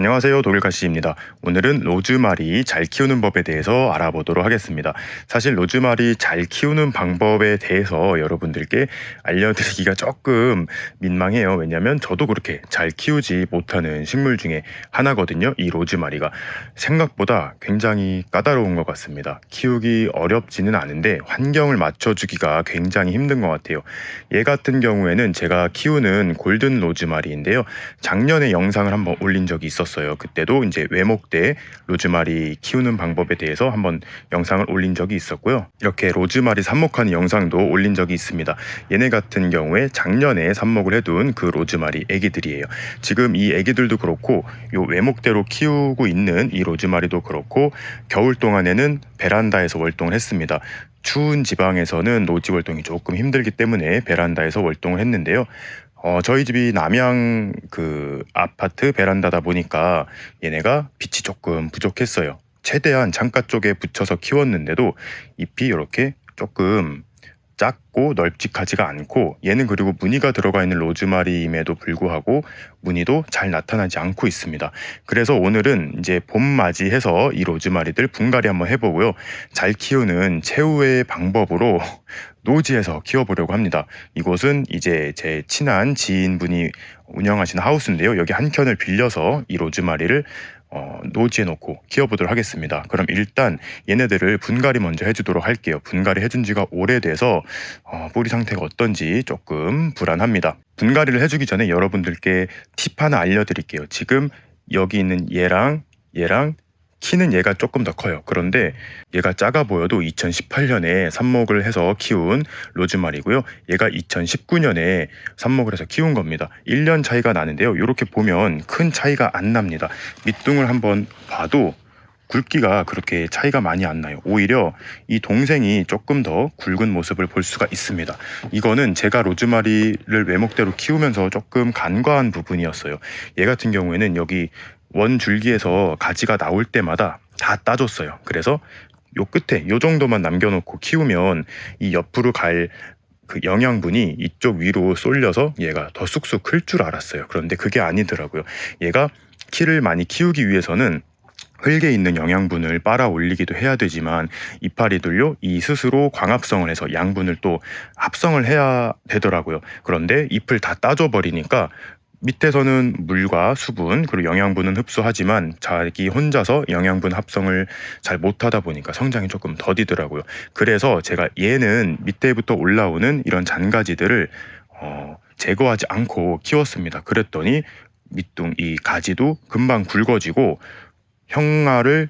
안녕하세요 독일가시입니다. 오늘은 로즈마리 잘 키우는 법에 대해서 알아보도록 하겠습니다. 사실 로즈마리 잘 키우는 방법에 대해서 여러분들께 알려드리기가 조금 민망해요. 왜냐하면 저도 그렇게 잘 키우지 못하는 식물 중에 하나거든요. 이 로즈마리가 생각보다 굉장히 까다로운 것 같습니다. 키우기 어렵지는 않은데 환경을 맞춰주기가 굉장히 힘든 것 같아요. 얘 같은 경우에는 제가 키우는 골든 로즈마리인데요. 작년에 영상을 한번 올린 적이 있었어요. 그때도 이제 외목대 로즈마리 키우는 방법에 대해서 한번 영상을 올린 적이 있었고요. 이렇게 로즈마리 삽목하는 영상도 올린 적이 있습니다. 얘네 같은 경우에 작년에 삽목을 해둔 그 로즈마리 애기들이에요. 지금 이 애기들도 그렇고 요 외목대로 키우고 있는 이 로즈마리도 그렇고 겨울 동안에는 베란다에서 월동을 했습니다. 추운 지방에서는 노지 월동이 조금 힘들기 때문에 베란다에서 월동을 했는데요. 어, 저희 집이 남양 그 아파트 베란다다 보니까 얘네가 빛이 조금 부족했어요. 최대한 창가 쪽에 붙여서 키웠는데도 잎이 이렇게 조금 작고 널찍하지가 않고 얘는 그리고 무늬가 들어가 있는 로즈마리임에도 불구하고 무늬도 잘 나타나지 않고 있습니다. 그래서 오늘은 이제 봄 맞이해서 이 로즈마리들 분갈이 한번 해보고요. 잘 키우는 최후의 방법으로 노지에서 키워보려고 합니다. 이곳은 이제 제 친한 지인분이 운영하시는 하우스인데요. 여기 한 켠을 빌려서 이 로즈마리를 어, 노지에 놓고 키워보도록 하겠습니다. 그럼 일단 얘네들을 분갈이 먼저 해주도록 할게요. 분갈이 해준 지가 오래돼서 어, 뿌리 상태가 어떤지 조금 불안합니다. 분갈이를 해주기 전에 여러분들께 팁 하나 알려드릴게요. 지금 여기 있는 얘랑 얘랑 키는 얘가 조금 더 커요. 그런데 얘가 작아 보여도 2018년에 삽목을 해서 키운 로즈마리고요. 얘가 2019년에 삽목을 해서 키운 겁니다. 1년 차이가 나는데요. 이렇게 보면 큰 차이가 안 납니다. 밑둥을 한번 봐도 굵기가 그렇게 차이가 많이 안 나요. 오히려 이 동생이 조금 더 굵은 모습을 볼 수가 있습니다. 이거는 제가 로즈마리를 외목대로 키우면서 조금 간과한 부분이었어요. 얘 같은 경우에는 여기 원 줄기에서 가지가 나올 때마다 다 따줬어요. 그래서 요 끝에 요 정도만 남겨놓고 키우면 이 옆으로 갈 그 영양분이 이쪽 위로 쏠려서 얘가 더 쑥쑥 클 줄 알았어요. 그런데 그게 아니더라고요. 얘가 키를 많이 키우기 위해서는 흙에 있는 영양분을 빨아 올리기도 해야 되지만 이파리들요 이 스스로 광합성을 해서 양분을 또 합성을 해야 되더라고요. 그런데 잎을 다 따줘 버리니까 밑에서는 물과 수분 그리고 영양분은 흡수하지만 자기 혼자서 영양분 합성을 잘 못하다 보니까 성장이 조금 더디더라고요. 그래서 제가 얘는 밑에부터 올라오는 이런 잔가지들을 어, 제거하지 않고 키웠습니다. 그랬더니 밑둥 이 가지도 금방 굵어지고 형아를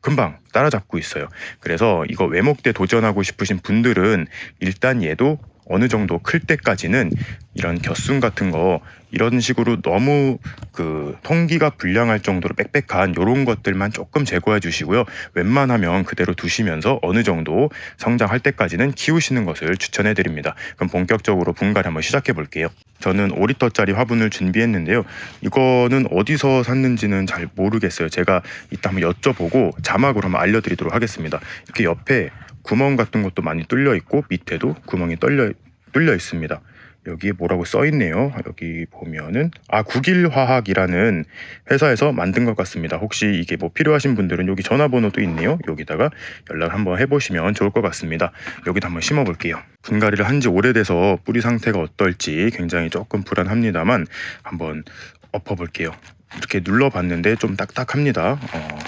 금방 따라잡고 있어요. 그래서 이거 외목 대 도전하고 싶으신 분들은 일단 얘도 어느 정도 클 때까지는 이런 겨순 같은 거 이런 식으로 너무 그 통기가 불량할 정도로 빽빽한 이런 것들만 조금 제거해 주시고요. 웬만하면 그대로 두시면서 어느 정도 성장할 때까지는 키우시는 것을 추천해 드립니다. 그럼 본격적으로 분갈이 한번 시작해 볼게요. 저는 5리터짜리 화분을 준비했는데요. 이거는 어디서 샀는지는 잘 모르겠어요. 제가 이따 한번 여쭤보고 자막으로 한번 알려드리도록 하겠습니다. 이렇게 옆에 구멍 같은 것도 많이 뚫려 있고 밑에도 구멍이 뚫려 뚫려 있습니다. 여기에 뭐라고 써 있네요. 여기 보면은 아 국일화학이라는 회사에서 만든 것 같습니다. 혹시 이게 뭐 필요하신 분들은 여기 전화번호도 있네요. 여기다가 연락 한번 해보시면 좋을 것 같습니다. 여기도 한번 심어볼게요. 분갈이를 한 지 오래돼서 뿌리 상태가 어떨지 굉장히 조금 불안합니다만 한번 엎어볼게요. 이렇게 눌러봤는데 좀 딱딱합니다. 어,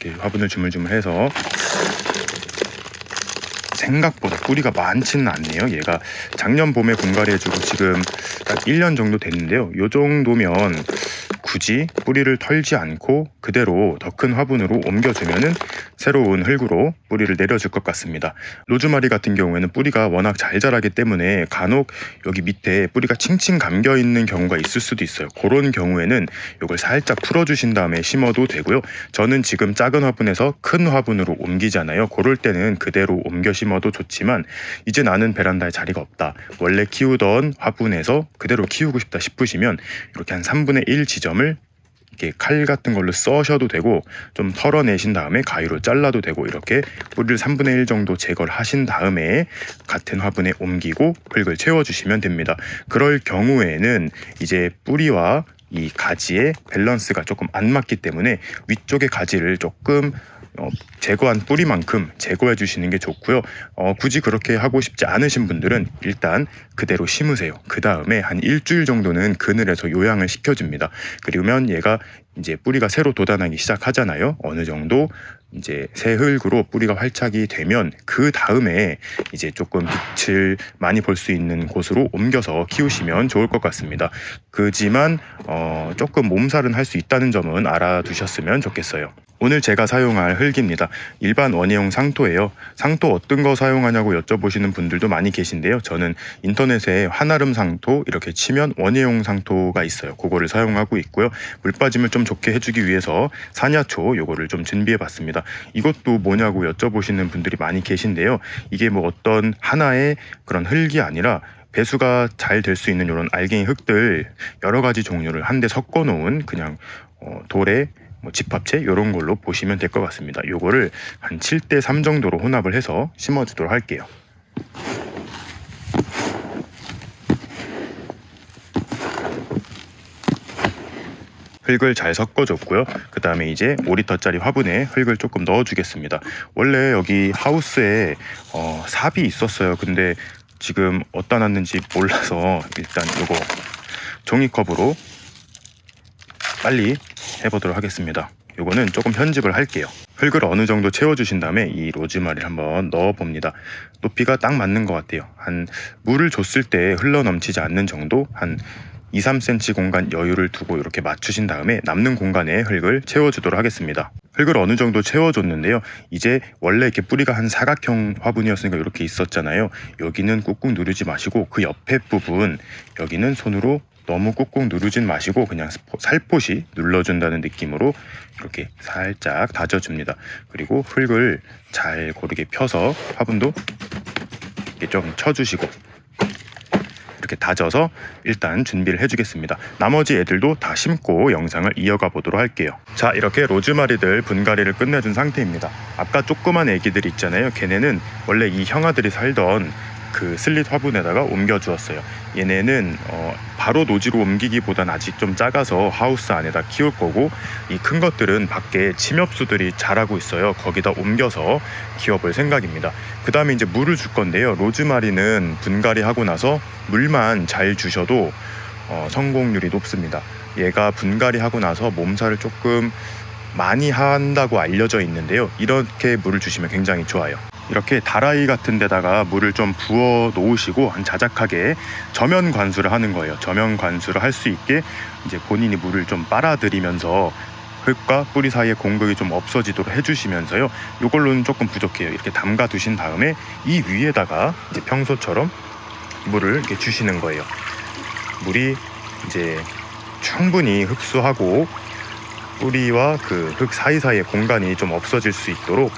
이렇게 화분을 주물주물해서 생각보다 뿌리가 많지는 않네요. 얘가 작년 봄에 분갈이 해주고 지금 딱 1년 정도 됐는데요. 요 정도면 굳이 뿌리를 털지 않고 그대로 더 큰 화분으로 옮겨주면은 새로운 흙으로 뿌리를 내려줄 것 같습니다. 로즈마리 같은 경우에는 뿌리가 워낙 잘 자라기 때문에 간혹 여기 밑에 뿌리가 칭칭 감겨 있는 경우가 있을 수도 있어요. 그런 경우에는 이걸 살짝 풀어주신 다음에 심어도 되고요. 저는 지금 작은 화분에서 큰 화분으로 옮기잖아요. 그럴 때는 그대로 옮겨 심어도 좋지만 이제 나는 베란다에 자리가 없다. 원래 키우던 화분에서 그대로 키우고 싶다 싶으시면 이렇게 한 3분의 1 지 점을 이렇게 칼 같은 걸로 써셔도 되고 좀 털어내신 다음에 가위로 잘라도 되고 이렇게 뿌리를 3분의 1 정도 제거를 하신 다음에 같은 화분에 옮기고 흙을 채워주시면 됩니다. 그럴 경우에는 이제 뿌리와 이 가지의 밸런스가 조금 안 맞기 때문에 위쪽의 가지를 조금 어, 제거한 뿌리만큼 제거해 주시는 게 좋고요. 어, 굳이 그렇게 하고 싶지 않으신 분들은 일단 그대로 심으세요. 그 다음에 한 일주일 정도는 그늘에서 요양을 시켜줍니다. 그러면 얘가 이제 뿌리가 새로 돋아나기 시작하잖아요. 어느 정도 이제 새 흙으로 뿌리가 활착이 되면 그 다음에 이제 조금 빛을 많이 볼 수 있는 곳으로 옮겨서 키우시면 좋을 것 같습니다. 그지만 어, 조금 몸살은 할 수 있다는 점은 알아두셨으면 좋겠어요. 오늘 제가 사용할 흙입니다. 일반 원예용 상토예요. 상토 어떤 거 사용하냐고 여쭤보시는 분들도 많이 계신데요. 저는 인터넷에 한아름 상토 이렇게 치면 원예용 상토가 있어요. 그거를 사용하고 있고요. 물 빠짐을 좀 좋게 해주기 위해서 사냐초 요거를 좀 준비해봤습니다. 이것도 뭐냐고 여쭤보시는 분들이 많이 계신데요. 이게 뭐 어떤 하나의 그런 흙이 아니라 배수가 잘 될 수 있는 이런 알갱이 흙들 여러 가지 종류를 한데 섞어 놓은 그냥 어, 돌에 뭐 집합체 이런 걸로 보시면 될 것 같습니다. 요거를 한 7대 3 정도로 혼합을 해서 심어주도록 할게요. 흙을 잘 섞어줬고요. 그 다음에 이제 5리터짜리 화분에 흙을 조금 넣어주겠습니다. 원래 여기 하우스에 어, 삽이 있었어요. 근데 지금 어디다 놨는지 몰라서 일단 요거 종이컵으로 빨리 해보도록 하겠습니다. 요거는 조금 편집을 할게요. 흙을 어느 정도 채워주신 다음에 이 로즈마리를 한번 넣어봅니다. 높이가 딱 맞는 것 같아요. 한 물을 줬을 때 흘러 넘치지 않는 정도 한 2, 3cm 공간 여유를 두고 이렇게 맞추신 다음에 남는 공간에 흙을 채워주도록 하겠습니다. 흙을 어느 정도 채워줬는데요. 이제 원래 이렇게 뿌리가 한 사각형 화분이었으니까 이렇게 있었잖아요. 여기는 꾹꾹 누르지 마시고 그 옆에 부분 여기는 손으로 너무 꾹꾹 누르진 마시고 그냥 살포시 눌러준다는 느낌으로 이렇게 살짝 다져줍니다. 그리고 흙을 잘 고르게 펴서 화분도 이렇게 좀 쳐주시고 이렇게 다져서 일단 준비를 해주겠습니다. 나머지 애들도 다 심고 영상을 이어가 보도록 할게요. 자 이렇게 로즈마리들 분갈이를 끝내준 상태입니다. 아까 조그만 애기들 있잖아요. 걔네는 원래 이 형아들이 살던 그 슬릿 화분에다가 옮겨 주었어요. 얘네는 어, 바로 노지로 옮기기보단 아직 좀 작아서 하우스 안에다 키울 거고 이 큰 것들은 밖에 침엽수들이 자라고 있어요. 거기다 옮겨서 키워볼 생각입니다. 그 다음에 이제 물을 줄 건데요. 로즈마리는 분갈이 하고 나서 물만 잘 주셔도 어, 성공률이 높습니다. 얘가 분갈이 하고 나서 몸살을 조금 많이 한다고 알려져 있는데요. 이렇게 물을 주시면 굉장히 좋아요. 이렇게 다라이 같은 데다가 물을 좀 부어 놓으시고 한 자작하게 저면 관수를 하는 거예요. 저면 관수를 할 수 있게 이제 본인이 물을 좀 빨아들이면서 흙과 뿌리 사이의 공극이 좀 없어지도록 해주시면서요. 이걸로는 조금 부족해요. 이렇게 담가 두신 다음에 이 위에다가 이제 평소처럼 물을 이렇게 주시는 거예요. 물이 이제 충분히 흡수하고 뿌리와 그 흙 사이사이의 공간이 좀 없어질 수 있도록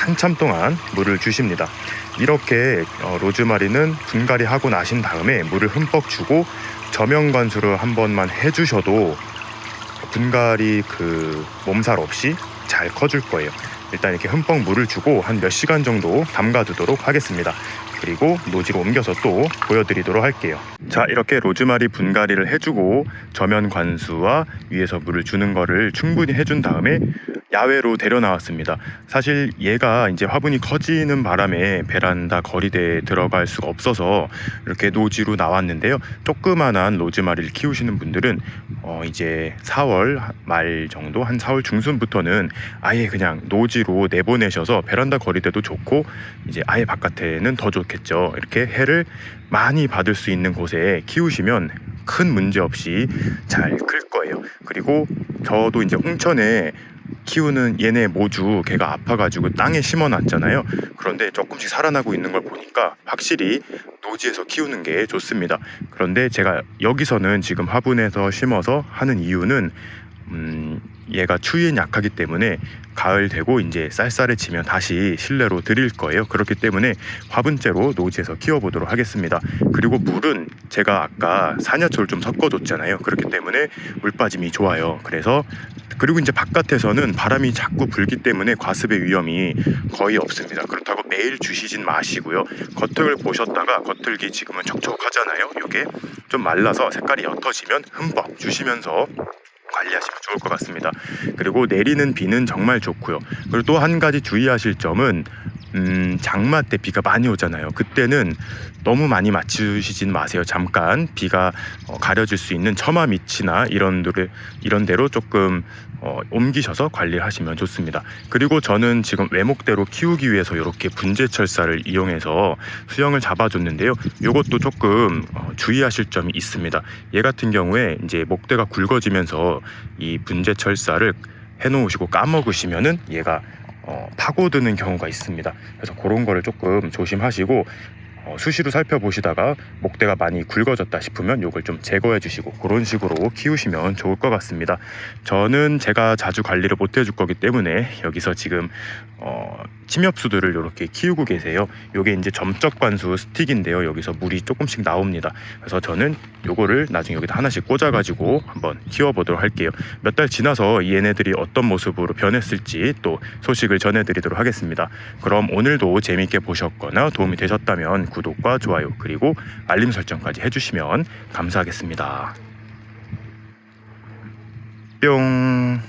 한참 동안 물을 주십니다. 이렇게 어, 로즈마리는 분갈이 하고 나신 다음에 물을 흠뻑 주고 저면 관수를 한 번만 해주셔도 분갈이 그 몸살 없이 잘 커줄 거예요. 일단 이렇게 흠뻑 물을 주고 한 몇 시간 정도 담가두도록 하겠습니다. 그리고 노지로 옮겨서 또 보여드리도록 할게요. 자 이렇게 로즈마리 분갈이를 해주고 저면 관수와 위에서 물을 주는 거를 충분히 해준 다음에 야외로 데려 나왔습니다. 사실 얘가 이제 화분이 커지는 바람에 베란다 거리대에 들어갈 수가 없어서 이렇게 노지로 나왔는데요. 조그만한 로즈마리를 키우시는 분들은 어 이제 4월 말 정도 한 4월 중순부터는 아예 그냥 노지로 내보내셔서 베란다 거리대도 좋고 이제 아예 바깥에는 더 좋겠죠. 이렇게 해를 많이 받을 수 있는 곳에 키우시면 큰 문제 없이 잘 클 거예요. 그리고 저도 이제 홍천에 키우는 얘네 모주 걔가 아파가지고 땅에 심어놨잖아요. 그런데 조금씩 살아나고 있는 걸 보니까 확실히 노지에서 키우는 게 좋습니다. 그런데 제가 여기서는 지금 화분에서 심어서 하는 이유는 음, 얘가 추위엔 약하기 때문에 가을 되고 이제 쌀쌀해지면 다시 실내로 드릴 거예요. 그렇기 때문에 화분째로 노지에서 키워보도록 하겠습니다. 그리고 물은 제가 아까 사냐초를 좀 섞어줬잖아요. 그렇기 때문에 물 빠짐이 좋아요. 그래서 그리고 이제 바깥에서는 바람이 자꾸 불기 때문에 과습의 위험이 거의 없습니다. 그렇다고 매일 주시진 마시고요. 겉흙을 보셨다가 겉흙이 지금은 촉촉하잖아요. 이게 좀 말라서 색깔이 옅어지면 흠뻑 주시면서 관리하시면 좋을 것 같습니다. 그리고 내리는 비는 정말 좋고요. 그리고 또 한 가지 주의하실 점은 음, 장마 때 비가 많이 오잖아요. 그때는 너무 많이 맞추시진 마세요. 잠깐 비가 어, 가려질 수 있는 처마 밑이나 이런 데를 이런 데로 조금 어, 옮기셔서 관리하시면 좋습니다. 그리고 저는 지금 외목대로 키우기 위해서 이렇게 분재철사를 이용해서 수영을 잡아줬는데요. 이것도 조금 어, 주의하실 점이 있습니다. 얘 같은 경우에 이제 목대가 굵어지면서 이 분재철사를 해놓으시고 까먹으시면은 얘가 어, 파고드는 경우가 있습니다. 그래서 그런 거를 조금 조심하시고 어, 수시로 살펴보시다가 목대가 많이 굵어졌다 싶으면 이걸 좀 제거해 주시고 그런 식으로 키우시면 좋을 것 같습니다. 저는 제가 자주 관리를 못 해줄 거기 때문에 여기서 지금 어, 침엽수들을 이렇게 키우고 계세요. 요게 이제 점적 관수 스틱인데요. 여기서 물이 조금씩 나옵니다. 그래서 저는 요거를 나중에 여기다 하나씩 꽂아가지고 한번 키워보도록 할게요. 몇 달 지나서 이 얘네들이 어떤 모습으로 변했을지 또 소식을 전해드리도록 하겠습니다. 그럼 오늘도 재밌게 보셨거나 도움이 되셨다면 구독과 좋아요 그리고 알림 설정까지 해주시면 감사하겠습니다. 뿅